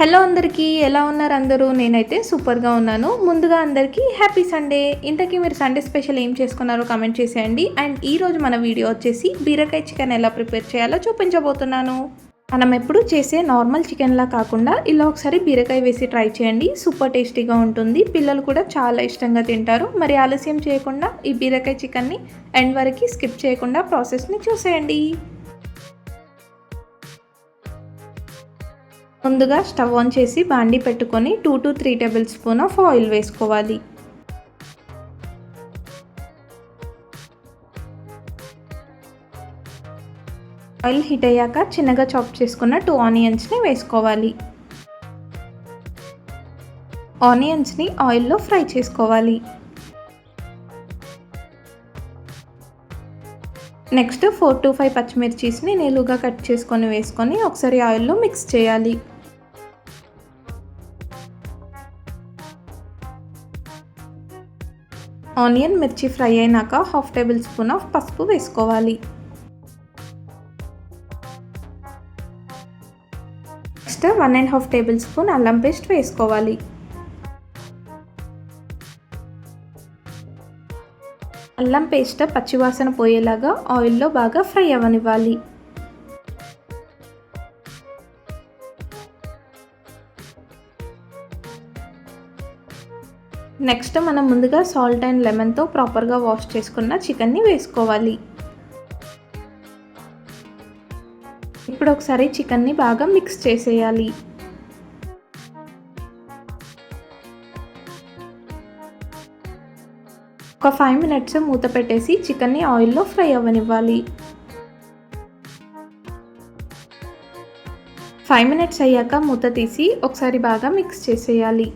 Hello అందరికీ ఎలా ఉన్నారు అందరూ? నేనైతే సూపర్గా ఉన్నాను. ముందుగా అందరికీ హ్యాపీ సండే. ఇంతకీ మీరు సండే స్పెషల్ ఏం చేసుకున్నారో కామెంట్ చేసేయండి. అండ్ ఈరోజు మన వీడియో వచ్చేసి బీరకాయ చికెన్ ఎలా ప్రిపేర్ చేయాలో చూపించబోతున్నాను. మనం ఎప్పుడు చేసే నార్మల్ చికెన్లా కాకుండా ఇలా ఒకసారి బీరకాయ వేసి ట్రై చేయండి. సూపర్ టేస్టీగా ఉంటుంది. పిల్లలు కూడా చాలా ఇష్టంగా తింటారు. మరి ఆలస్యం చేయకుండా ఈ బీరకాయ చికెన్ని ఎండ్ వరకు స్కిప్ చేయకుండా ప్రాసెస్ని చూసేయండి. ముందుగా స్టవ్ ఆన్ చేసి బాండి పెట్టుకొని two to three tablespoon of oil వేసుకోవాలి. ఆయిల్ హీట్ అయ్యాక చిన్నగా చాప్ చేసుకున్న టూ ఆనియన్స్ని వేసుకోవాలి. ఆనియన్స్ని ఆయిల్లో ఫ్రై చేసుకోవాలి. నెక్స్ట్ ఫోర్ టు ఫైవ్ పచ్చిమిర్చీస్ని నిలువుగా కట్ చేసుకొని వేసుకొని ఒకసారి ఆయిల్లో మిక్స్ చేయాలి. ఆనియన్ మిర్చి ఫ్రై అయినాక హాఫ్ టేబుల్ స్పూన్ ఆఫ్ పసుపు వేసుకోవాలి. Next one and half tablespoon అల్లం పేస్ట్ వేసుకోవాలి. అల్లం పేస్ట్ పచ్చివాసన పోయేలాగా ఆయిల్లో బాగా ఫ్రై అవ్వనివ్వాలి నెక్స్ట్ మనం ముందుగా సాల్ట్ అండ్ లెమన్తో ప్రాపర్గా వాష్ చేసుకున్న చికెన్ని వేసుకోవాలి. ఇప్పుడు ఒకసారి చికెన్ని బాగా మిక్స్ చేసేయాలి. ఒక ఫైవ్ మినిట్స్ మూత పెట్టేసి చికెన్ని ఆయిల్లో ఫ్రై అవ్వనివ్వాలి. ఫైవ్ మినిట్స్ అయ్యాక మూత తీసి ఒకసారి బాగా మిక్స్ చేసేయాలి.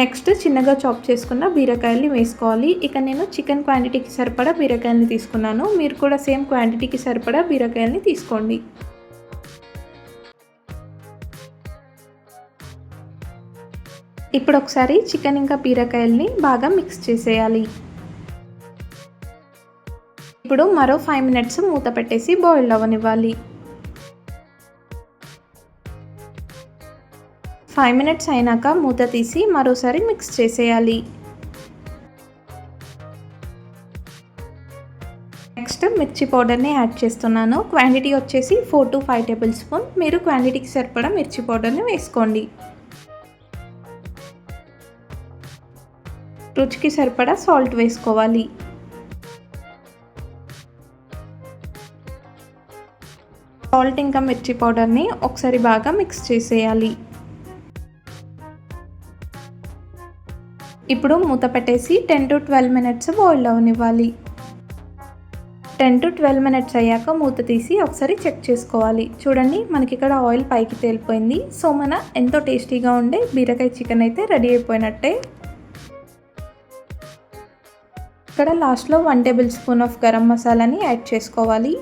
నెక్స్ట్ చిన్నగా చాప్ చేసుకున్న బీరకాయల్ని వేసుకోవాలి. ఇక నేను చికెన్ క్వాంటిటీకి సరిపడా బీరకాయల్ని తీసుకున్నాను. మీరు కూడా సేమ్ క్వాంటిటీకి సరిపడా బీరకాయల్ని తీసుకోండి. ఇప్పుడు ఒకసారి చికెన్ ఇంకా బీరకాయల్ని బాగా మిక్స్ చేసేయాలి. ఇప్పుడు మరో ఫైవ్ మినిట్స్ మూత పెట్టేసి బాయిల్ అవ్వనివ్వాలి ఫైవ్ మినిట్స్ అయినాక మూత తీసి మరోసారి మిక్స్ చేసేయాలి. నెక్స్ట్ మిర్చి పౌడర్ని యాడ్ చేస్తున్నాను. క్వాంటిటీ వచ్చేసి four to five tablespoon. మీరు క్వాంటిటీకి సరిపడా మిర్చి పౌడర్ని వేసుకోండి. రుచికి సరిపడా సాల్ట్ వేసుకోవాలి. సాల్ట్ ఇంకా మిర్చి పౌడర్ని ఒకసారి బాగా మిక్స్ చేసేయాలి. ఇప్పుడు మూత పెట్టేసి ten to twelve minutes boil అవనివ్వాలి. Ten to twelve minutes అయ్యాక మూత తీసి ఒకసారి చెక్ చేసుకోవాలి. చూడండి మనకి ఇక్కడ ఆయిల్ పైకి తేలిపోయింది. సో మన ఎంతో టేస్టీగా ఉండే బీరకాయ చికెన్ అయితే రెడీ అయిపోయినట్టే. ఇక్కడ లాస్ట్లో వన్ టేబుల్ స్పూన్ ఆఫ్ గరం మసాలాని యాడ్ చేసుకోవాలి.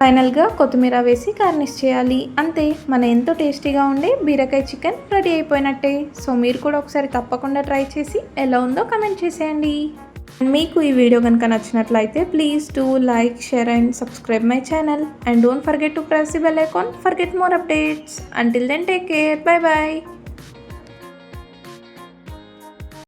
ఫైనల్గా కొత్తిమీర వేసి గార్నిష్ చేయాలి. అంతే మన ఎంతో టేస్టీగా ఉండే బీరకాయ చికెన్ రెడీ అయిపోయినట్టే. సో మీరు కూడా ఒకసారి తప్పకుండా ట్రై చేసి ఎలా ఉందో కమెంట్ చేసేయండి. మీకు ఈ వీడియో కనుక నచ్చినట్లయితే please to like share and subscribe my channel and don't forget to press the bell icon forget more updates until then take care bye bye